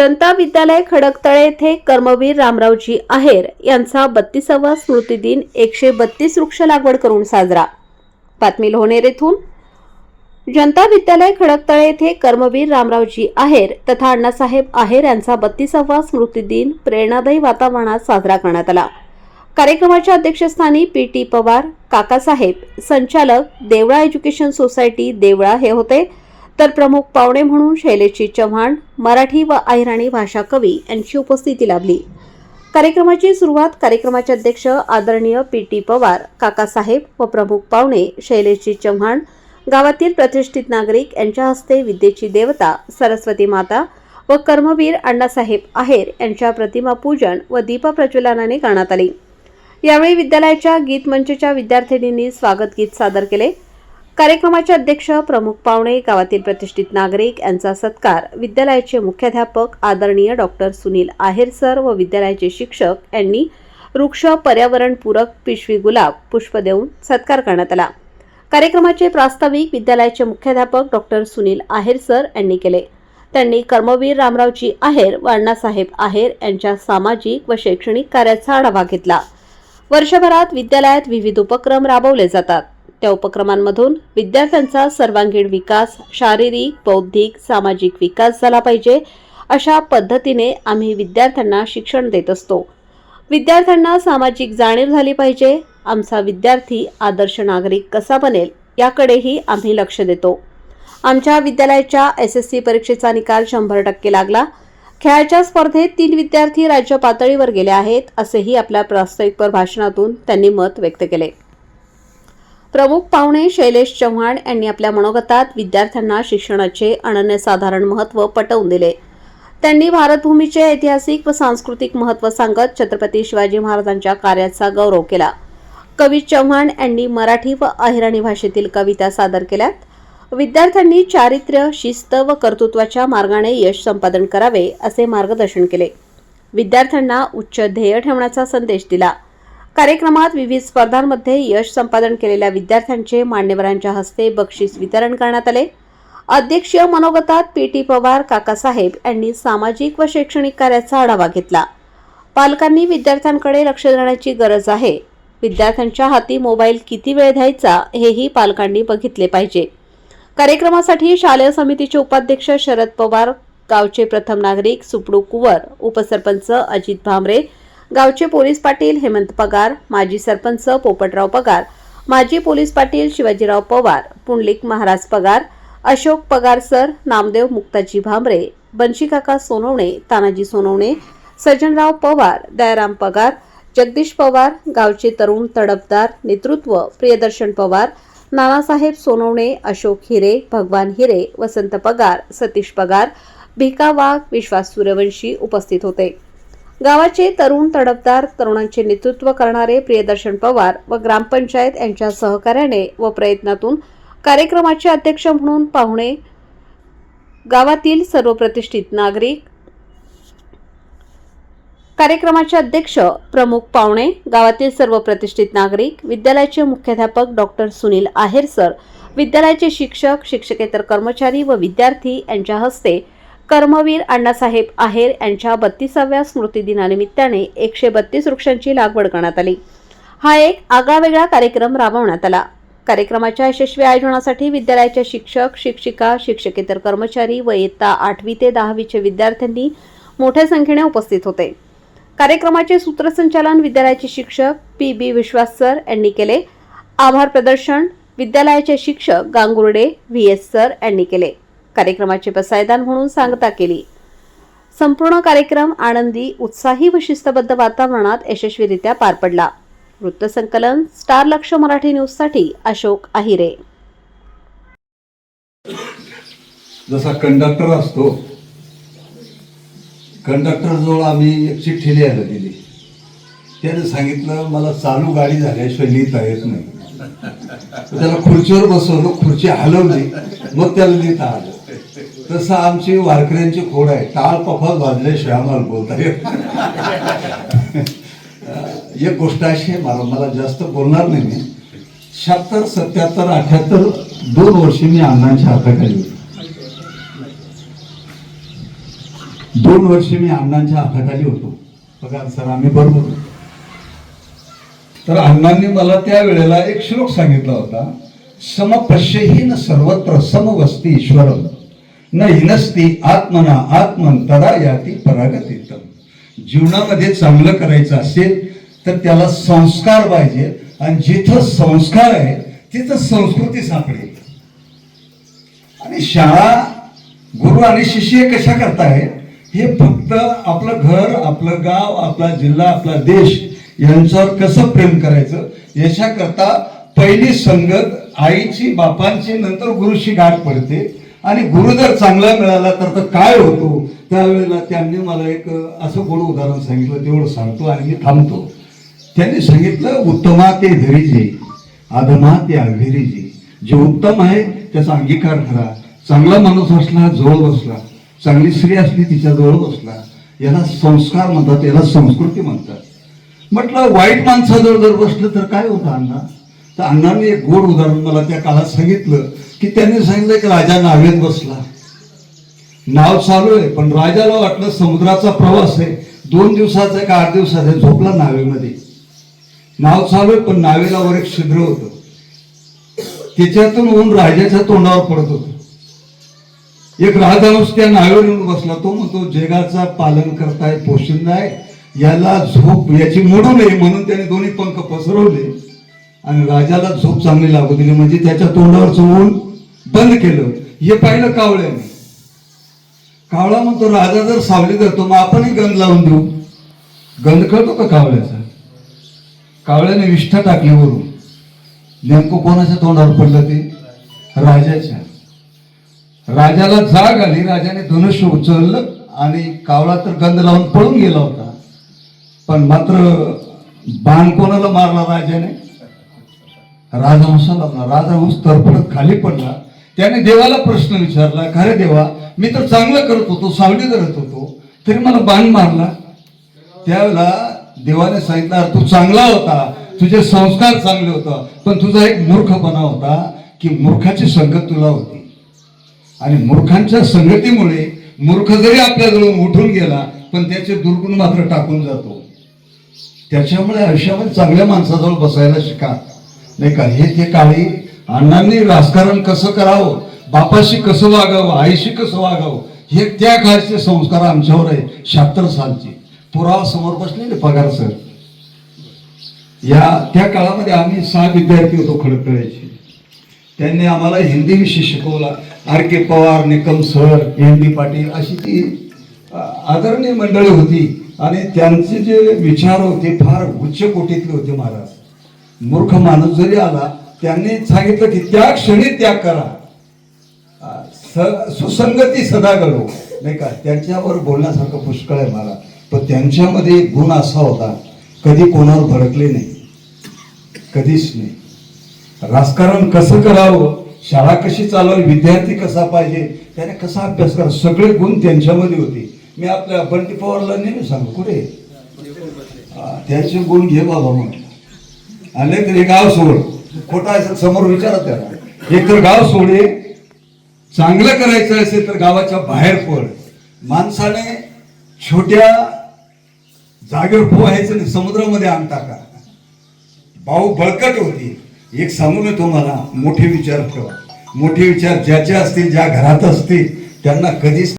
जनता विद्यालय खडकतळे येथे कर्मवीर रामरावजी आहेर यांचा बत्तीसावा स्मृतिदिन एकशे बत्तीस वृक्ष लागवड करून साजरा. बातमी लोणेर येथून जनता विद्यालय खडकतळे येथे कर्मवीर रामरावजी आहेर तथा अण्णासाहेब आहेर यांचा बत्तीसावा स्मृतिदिन प्रेरणादायी वातावरणात साजरा करण्यात आला. कार्यक्रमाच्या अध्यक्षस्थानी पी टी पवार काकासाहेब संचालक देवळा एज्युकेशन सोसायटी देवळा हे होते. तर प्रमुख पाहुणे म्हणून शैलेशजी चव्हाण मराठी व अहिराणी भाषा कवी यांची उपस्थिती लाभली. कार्यक्रमाची सुरुवात कार्यक्रमाचे अध्यक्ष आदरणीय पी टी पवार काकासाहेब व प्रमुख पाहुणे शैलेशजी चव्हाण गावातील प्रतिष्ठित नागरिक यांच्या हस्ते विद्येची देवता सरस्वती माता व कर्मवीर अण्णासाहेब आहेर यांच्या प्रतिमा पूजन व दीपप्रज्वलनाने करण्यात आली. यावेळी विद्यालयाच्या गीतमंचच्या विद्यार्थिनींनी स्वागत गीत सादर केले. कार्यक्रमाचे अध्यक्ष प्रमुख पाहुणे गावातील प्रतिष्ठित नागरिक यांचा सत्कार विद्यालयाचे मुख्याध्यापक आदरणीय डॉक्टर सुनील आहेर सर व विद्यालयाचे शिक्षक यांनी वृक्ष पर्यावरणपूरक पिशवी गुलाब पुष्प देऊन सत्कार करण्यात आला. कार्यक्रमाचे प्रास्ताविक विद्यालयाचे मुख्याध्यापक डॉक्टर सुनील आहेर सर यांनी केले. त्यांनी कर्मवीर रामरावजी आहेर व अण्णासाहेब आहेर यांच्या सामाजिक व शैक्षणिक कार्याचा आढावा घेतला. वर्षभरात विद्यालयात विविध उपक्रम राबवले जातात. त्या उपक्रमांमधून विद्यार्थ्यांचा सर्वांगीण विकास शारीरिक बौद्धिक सामाजिक विकास झाला पाहिजे अशा पद्धतीने आम्ही विद्यार्थ्यांना शिक्षण देत असतो. विद्यार्थ्यांना सामाजिक जाणीव झाली पाहिजे. आमचा विद्यार्थी आदर्श नागरिक कसा बनेल याकडेही आम्ही लक्ष देतो. आमच्या विद्यालयाच्या एस एस सी परीक्षेचा निकाल शंभर टक्के लागला. खेळाच्या स्पर्धेत तीन विद्यार्थी राज्य पातळीवर गेले आहेत असेही आपल्या प्रास्ताविकपर भाषणातून त्यांनी मत व्यक्त केले. प्रमुख पाहुणे शैलेश चव्हाण यांनी आपल्या मनोगतात विद्यार्थ्यांना शिक्षणाचे अनन्यसाधारण महत्त्व पटवून दिले. त्यांनी भारतभूमीचे ऐतिहासिक व सांस्कृतिक महत्त्व सांगत छत्रपती शिवाजी महाराजांच्या कार्याचा गौरव केला. कवी चव्हाण यांनी मराठी व अहिराणी भाषेतील कविता सादर केल्यात. विद्यार्थ्यांनी चारित्र्य शिस्त व कर्तृत्वाच्या मार्गाने यश संपादन करावे असे मार्गदर्शन केले. विद्यार्थ्यांना उच्च ध्येय ठेवण्याचा संदेश दिला. कार्यक्रमात विविध स्पर्धांमध्ये यश संपादन केलेल्या विद्यार्थ्यांचे मान्यवरांच्या हस्ते बक्षीस वितरण करण्यात आले. अध्यक्षीय मनोगतात पी टी पवार काकासाहेब यांनी सामाजिक व शैक्षणिक कार्याचा आढावा घेतला. पालकांनी विद्यार्थ्यांकडे लक्ष देण्याची गरज आहे. विद्यार्थ्यांच्या हाती मोबाईल किती वेळ द्यायचा हेही पालकांनी बघितले पाहिजे. कार्यक्रमासाठी शालेय समितीचे उपाध्यक्ष शरद पवार गावचे प्रथम नागरिक सुपडू कुवर उपसरपंच अजित भामरे गावचे पोलीस पाटील हेमंत पगार माजी सरपंच पोपटराव पगार माजी पोलीस पाटील शिवाजीराव पवार पुंडलिक महाराज पगार अशोक पगार सर नामदेव मुक्ताजी भांबरे बंशीकाका सोनवणे तानाजी सोनवणे सज्जनराव पवार दयाराम पगार जगदीश पवार गावचे तरुण तडफदार नेतृत्व प्रियदर्शन पवार नानासाहेब सोनवणे अशोक हिरे भगवान हिरे वसंत पगार सतीश पगार भिका वाघ विश्वास सूर्यवंशी उपस्थित होते. गावाचे तरुण तडफदार तरुणांचे नेतृत्व करणारे प्रियदर्शन पवार व ग्रामपंचायत यांच्या सहकार्याने व प्रयत्नातून कार्यक्रमाचे अध्यक्ष म्हणून पाहुणे गावातील सर्व प्रतिष्ठित नागरिक कार्यक्रमाचे अध्यक्ष प्रमुख पाहुणे गावातील सर्व प्रतिष्ठित नागरिक विद्यालयाचे मुख्याध्यापक डॉक्टर सुनील आहेर सर विद्यालयाचे शिक्षक शिक्षकेतर कर्मचारी व विद्यार्थी यांच्या हस्ते कर्मवीर अण्णासाहेब आहेर यांच्या बत्तीसाव्या स्मृतिदिनानिमित्ताने एकशे बत्तीस वृक्षांची लागवड करण्यात आली. हा एक आगळावेगळा कार्यक्रम राबवण्यात आला. कार्यक्रमाच्या यशस्वी आयोजनासाठी विद्यालयाच्या शिक्षक शिक्षिका शिक्षकेतर कर्मचारी व इयत्ता आठवी ते दहावीचे विद्यार्थ्यांनी मोठ्या संख्येने उपस्थित होते. कार्यक्रमाचे सूत्रसंचालन विद्यालयाचे शिक्षक पी बी विश्वास सर यांनी केले. आभार प्रदर्शन विद्यालयाचे शिक्षक गांगुर्डे व्ही एस सर यांनी केले. कार्यक्रमाचे पसायदान म्हणून सांगता केली. संपूर्ण कार्यक्रम आनंदी उत्साही व शिस्तबद्ध वातावरणात यशस्वीरित्या पार पडला. वृत्तसंकलन स्टार लक्ष मराठी न्यूजसाठी अशोक आहिरे जसा कंडक्टर असतो कंडक्टर जवळ आम्ही एक चिठ्ठी लिहायला दिली त्याने सांगितलं मला चालू गाडी झाल्याशिवाय लिहिता येत नाही. त्याला खुर्चीवर बसवलं खुर्ची हलवली मग त्याला लिहिता आलं. तसं आमची वारकऱ्यांची खोड आहे. टाळ पफात वाजल्याशिवाय आम्हाला बोलता येत एक गोष्ट अशी आहे मला मला जास्त बोलणार नाही मी. शहात्तर सत्याहत्तर अठ्याहत्तर दोन वर्षी मी अण्णांच्या हाताखाली होतो. दोन वर्ष मी अण्णांच्या हाताखाली होतो. बघा सर आम्ही बरोबर तर अण्णांनी मला त्या वेळेला एक श्लोक सांगितला होता समपश्यहीन सर्वत्र समवस्ती ईश्वरम. न हिनस्ती आत्मना आत्मन तदा याती परागतीतम जीवनामध्ये चांगलं करायचं असेल तर त्याला संस्कार पाहिजे. आणि जिथं संस्कार आहे तिथं संस्कृती सापडेल. आणि शाळा गुरु आणि शिष्य कशा करतायत हे फक्त आपलं घर आपलं गाव आपला जिल्हा आपला देश यांच्यावर कसं प्रेम करायचं? याच्याकरता पहिली संगत आईची बापांची नंतर गुरुशी गाठ पडते. आणि गुरु जर चांगला मिळाला तर काय होतो? त्यावेळेला त्यांनी मला एक असं गोड उदाहरण सांगितलं तेवढं सांगतो आणि मी थांबतो. त्यांनी सांगितलं उत्तमा ते धरीजे अधमा ते अघेरीजे जे उत्तम आहे त्याचा अंगीकार करा. चांगला माणूस असला जवळ बसला. चांगली स्त्री असली तिच्या जवळ बसला. याला संस्कार म्हणतात याला संस्कृती म्हणतात. म्हटलं वाईट माणसाजवळ जर बसलं तर काय होतं अण्णा? तर अण्णांनी एक गोड उदाहरण मला त्या काळात सांगितलं की त्यांनी सांगितलं की राजा नावेत बसला. नाव चालू आहे पण राजाला वाटलं समुद्राचा प्रवास आहे. दोन दिवसाचा का आठ दिवसाचा झोपला नावेमध्ये. नाव चालू आहे पण नावेला वर एक छिद्र होतं. त्याच्यातून ऊन राजाच्या तोंडावर पडत होत. एक राजहंस त्या नावेवर येऊन बसला. तो म्हणतो जगाचा पालन करताय पोशिंदा आहे. याला झोप याची मोडू नये म्हणून त्याने दोन्ही पंख पसरवले. आणि राजाला झोप चांगली लागू दिली. म्हणजे त्याच्या तोंडावर चोळून बंद केलं. हे पाहिलं कावळ्याने. कावळा म्हणतो राजा जर सावली करतो मग आपणही गंध लावून देऊ. गंध कळतो का कावळ्याचा? कावळ्याने विष्ठा टाकली वरून. नेमकं कोणाच्या तोंडावर पडलं ते? राजाच्या. राजाला जाग आली. राजाने धनुष्य उचललं आणि कावळा तर गंध लावून पळून गेला होता. पण मात्र बाण कोणाला मारला राजाने? राजहंसाला मारला. राजहंस तरफडत खाली पडला. त्याने देवाला प्रश्न विचारला खरे देवा मी तर चांगलं करत होतो सावली करत होतो तरी मला बाण मारला. त्यावेळेला देवाने सांगितलं तू चांगला होता तुझे संस्कार चांगले होता पण तुझा एक मूर्खपणा होता की मूर्खाची संगत तुला होती. आणि मूर्खांच्या संगतीमुळे मूर्ख जरी आपल्याजवळून उठून गेला पण त्याचे दुर्गुण मात्र टाकून जातो. त्याच्यामुळे आयुष्यामध्ये चांगल्या माणसाजवळ बसायला शिका. नाही का? हे ते काळी अण्णांनी राजकारण कसं करावं बापाशी कसं वागावं आईशी कसं वागावं हे त्या काळचे संस्कार आमच्यावर आहे शहात्तर सालचे. पुरावा समोर बसलेले पगार सर. या त्या काळामध्ये आम्ही सहा विद्यार्थी होतो खडकळ्याचे. त्यांनी आम्हाला हिंदी विषय शिकवला. R K Pawar Nikam sir N D Patil अशी ती आदरणीय मंडळी होती. आणि त्यांचे जे विचार होते फार उच्च कोटीतले होते महाराज. मूर्ख माणूस जरी आला त्यांनी सांगितलं की त्या क्षणी त्याग करा. स- सुसंगती सदा घडो नाही का? त्यांच्यावर बोलण्यासारखं पुष्कळ आहे मला. पण त्यांच्यामध्ये एक गुण असा होता कधी कोणावर भडकले नाही. कधीच नाही. राजकारण कसं करावं? शाळा कशी चालवावी? विद्यार्थी कसा पाहिजे? त्याने कसा अभ्यास करा सगळे गुण त्यांच्यामध्ये होते. मी आपल्या बंटी पवारला नेहमी सांगू कुठे? त्याचे गुण घे बाबा म्हणून. आणि तर हे गाव सोड. खोटा असेल समोर विचारत त्याला एक तर गाव सोडे. चांगलं करायचं असेल तर गावाच्या बाहेर पड. माणसाने छोट्या जागेवर पोहायचं नाही समुद्रामध्ये आणता टाका. भाऊ बळकट होती. एक सांगू मी तुम्हाला मोठे विचार ठेवा. मोठे विचार ज्याचे असतील ज्या घरात असतील त्यांना कधीच